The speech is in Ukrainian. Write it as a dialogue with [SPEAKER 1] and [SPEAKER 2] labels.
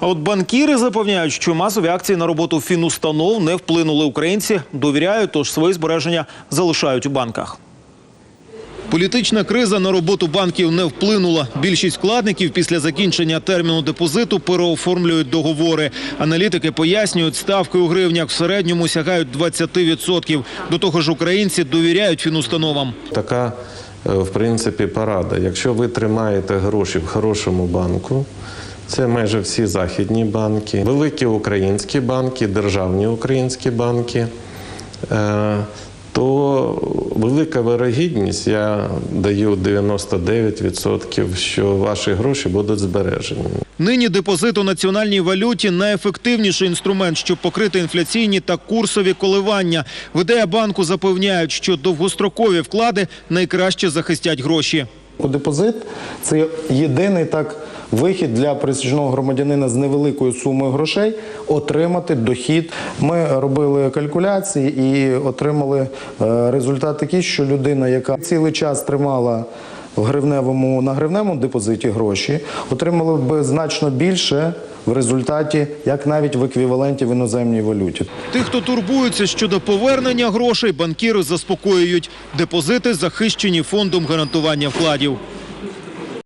[SPEAKER 1] А от банкіри запевняють, що масові акції на роботу фінустанов не вплинули. Українці довіряють, тож свої збереження залишають у банках. Політична криза на роботу банків не вплинула. Більшість вкладників після закінчення терміну депозиту переоформлюють договори. Аналітики пояснюють, ставки у гривнях в середньому сягають 20%. До того ж, українці довіряють фінустановам.
[SPEAKER 2] Така, е, в принципі, порада. Якщо ви тримаєте гроші в хорошому банку, це майже всі західні банки, великі українські банки, державні українські банки, е, то велика вирогідність, я даю 99%, що ваші гроші будуть збережені.
[SPEAKER 1] Нині депозит у національній валюті найефективніший інструмент, щоб покрити інфляційні та курсові коливання. В ідея банку запевняють, що довгострокові вклади найкраще захистять гроші.
[SPEAKER 3] У Депозит це єдиний так вихід для пересічного громадянина з невеликою сумою грошей отримати дохід. Ми робили калькуляції і отримали е, результат такий, що людина, яка цілий час тримала в гривневому на гривневому депозиті гроші, отримала б значно більше в результаті, як навіть в еквіваленті в іноземній валюті.
[SPEAKER 1] Тих, хто турбується щодо повернення грошей, банкіри заспокоюють. Депозити захищені фондом гарантування вкладів.